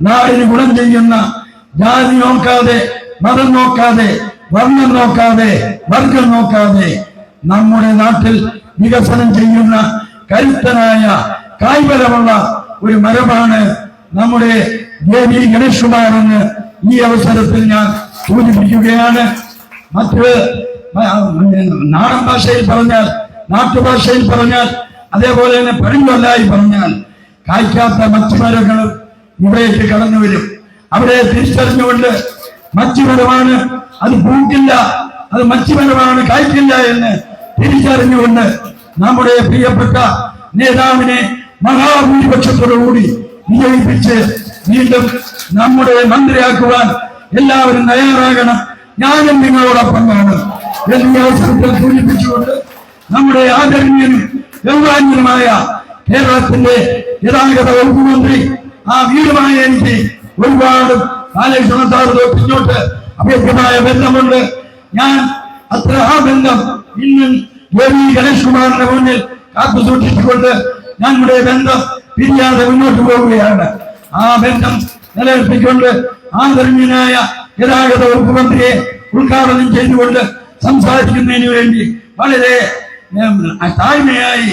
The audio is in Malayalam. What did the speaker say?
നാടിന് ഗുണം ചെയ്യുന്ന ജാതി നോക്കാതെ മതം നോക്കാതെ വർണം നോക്കാതെ വർഗം നോക്കാതെ നമ്മുടെ നാട്ടിൽ വികസനം ചെയ്യുന്ന കരുത്തനായ കായ്ബലമുള്ള ഒരു മരമാണ് നമ്മുടെ ദേവി ഗണേഷ് കുമാർ എന്ന് ഈ അവസരത്തിൽ ഞാൻ സൂചിപ്പിക്കുകയാണ്. മറ്റ് നാടൻ ഭാഷയിൽ പറഞ്ഞാൽ നാട്ടുഭാഷയിൽ പറഞ്ഞാൽ അതേപോലെ തന്നെ പഴങ്കൊല്ലായി പറഞ്ഞാൽ കായ്ക്കാത്ത മറ്റു മരങ്ങളും ഇവിടേക്ക് കടന്നു വരും. അവിടെ തിരിച്ചറിഞ്ഞുകൊണ്ട് മത്സ്യപരമാണ് അത് പൂക്കില്ല അത് മത്സ്യപരമാണ് കായ്ക്കില്ല എന്ന് തിരിച്ചറിഞ്ഞുകൊണ്ട് നമ്മുടെ പ്രിയപ്പെട്ട നേതാവിനെ മഹാഭൂരിപക്ഷത്തോടുകൂടി വിജയിപ്പിച്ച് വീണ്ടും നമ്മുടെ മന്ത്രിയാക്കുവാൻ എല്ലാവരും തയ്യാറാകണം. ഞാനും നിങ്ങളോടൊപ്പം കാണും എന്നീ അവസരത്തിൽ സൂചിപ്പിച്ചുകൊണ്ട് നമ്മുടെ ആദരണീയനും ബഹുമാന്യനുമായ കേരളത്തിന്റെ ഗതാഗത വകുപ്പ് മന്ത്രി ആ വീടുമായ എനിക്ക് ഒരുപാട് കാലക്ഷണത്താറ് പിന്നോട്ട് അഭ്യർത്ഥമായ ബന്ധമുണ്ട്. ഞാൻ അത്ര ആ ബന്ധം ഇന്നും ഗോപി ഗണേഷ് കുമാറിന്റെ മുന്നിൽ കാത്തു സൂക്ഷിച്ചുകൊണ്ട് ഞങ്ങളുടെ ബന്ധം പിരിയാതെ മുന്നോട്ട് പോവുകയാണ്. ആ ബന്ധം നിലനിർത്തിക്കൊണ്ട് ആദരണീയനായ ഗതാഗത വകുപ്പ് മന്ത്രിയെ ഉദ്ഘാടനം ചെയ്തുകൊണ്ട് സംസാരിക്കുന്നതിന് വേണ്ടി വളരെ താഴ്മയായി